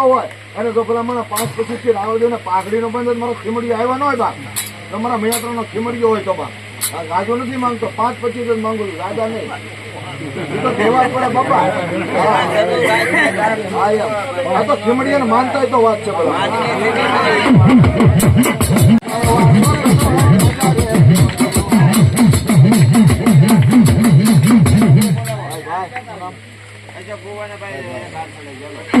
ખીમડીઓ હોય, અને જો પેલા મને પાંચ પચીસથી રાવજો ને પાઘડીનો બંધ મારો ખીમડીઓ આવ્યા ન હોય બા તમારા મૈયાત્રા નો ખીમડીઓ હોય તો બાપ. રાજો નથી માંગતો, પાંચ પચીસ જ માંગુ છું, રાજા નહીં. બાપા. આ તો ખીમડીઓને માનતા તો વાત છે બધા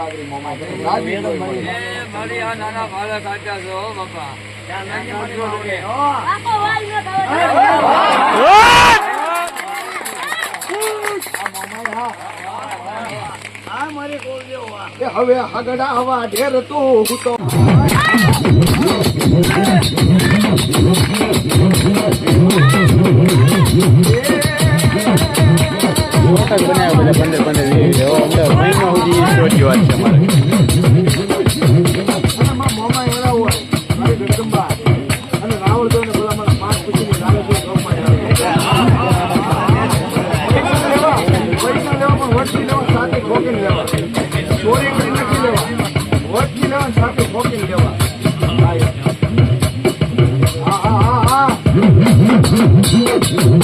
મનસાગરી મોમાં મારી આ નાના બાળક આટા છો બાપા. હવે હગડા હવા ઢેર તું હું તો વખત બધા પંદર પંદર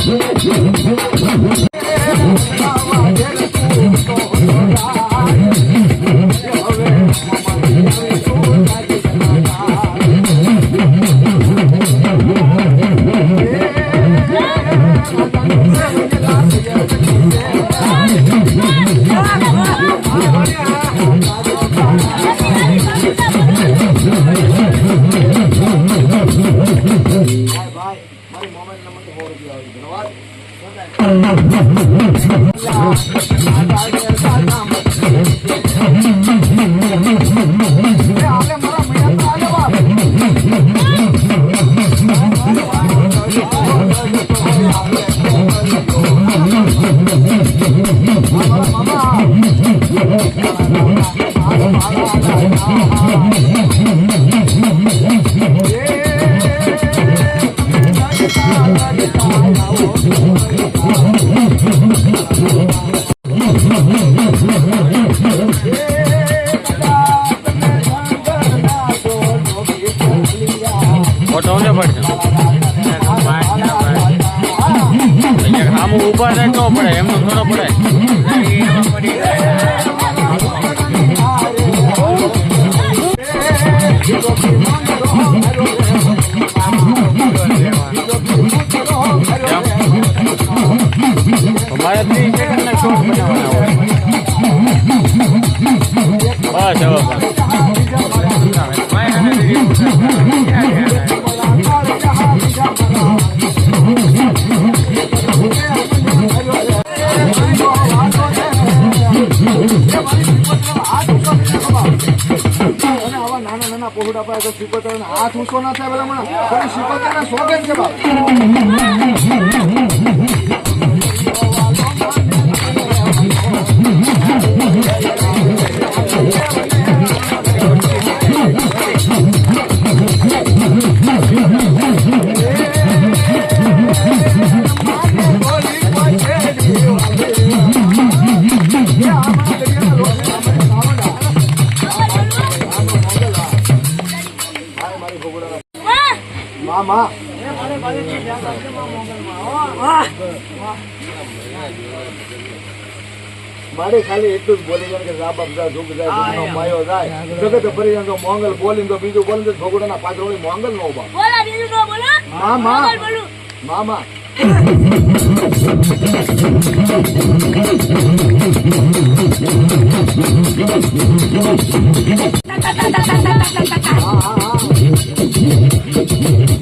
Yeah. ઊભા થાય તો પડે એમનો થોડો પડે. મારે ત્રીસ બસ હવે ઊંચો ના થાય ભલા શીખો શીપતર છે બાપ. મારે ખાલી એટલું જ બોલી કે રાબાપ જાય ધૂપ જાય ધૂપનો માયો જાય. જગત ફરી જાય મોંગલ બોલીને તો બીજું બોલે તો ભગોડાના પાછળ મોંગલ નો ઊભા. બોલા બીજું તો બોલો. મામા. મામા. હા હા હા.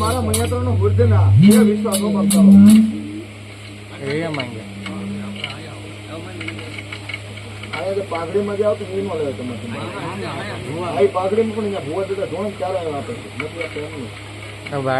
મારા મૈયાત્રનો બુદ્ધના એ વિશ્વાસો કરતો એ માંગે પાઘડીમાં જાવ તો ઈ નો તમે આ ઈ પાઘડીમાં પણ અહીંયા ભૂવા જતા ધોણ ચાર આવ્યા આપે નથી નહીં. હવે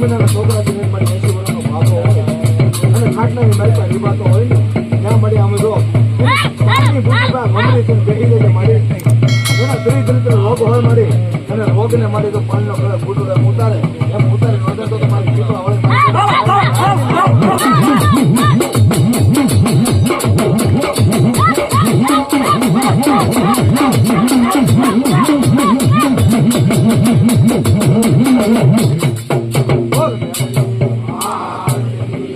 મહિનાના છોકરા જમીનમાં એસી વર્ષનો ભાગો હોય. અને ખાટલાની બાઈકા રીબાતો હોય ને, ત્યાં મળી અમે જો પાણીની ભૂમિકા મમરી થઈને બેઠી જાય મારી એના ત્રી તરીકે રોગ હોય મારી. અને રોગને મારી તો પાણીનો કલર ફૂટુડે ઉતારે એમ ઉતારે નોંધે તો મારી. દીકરા વળે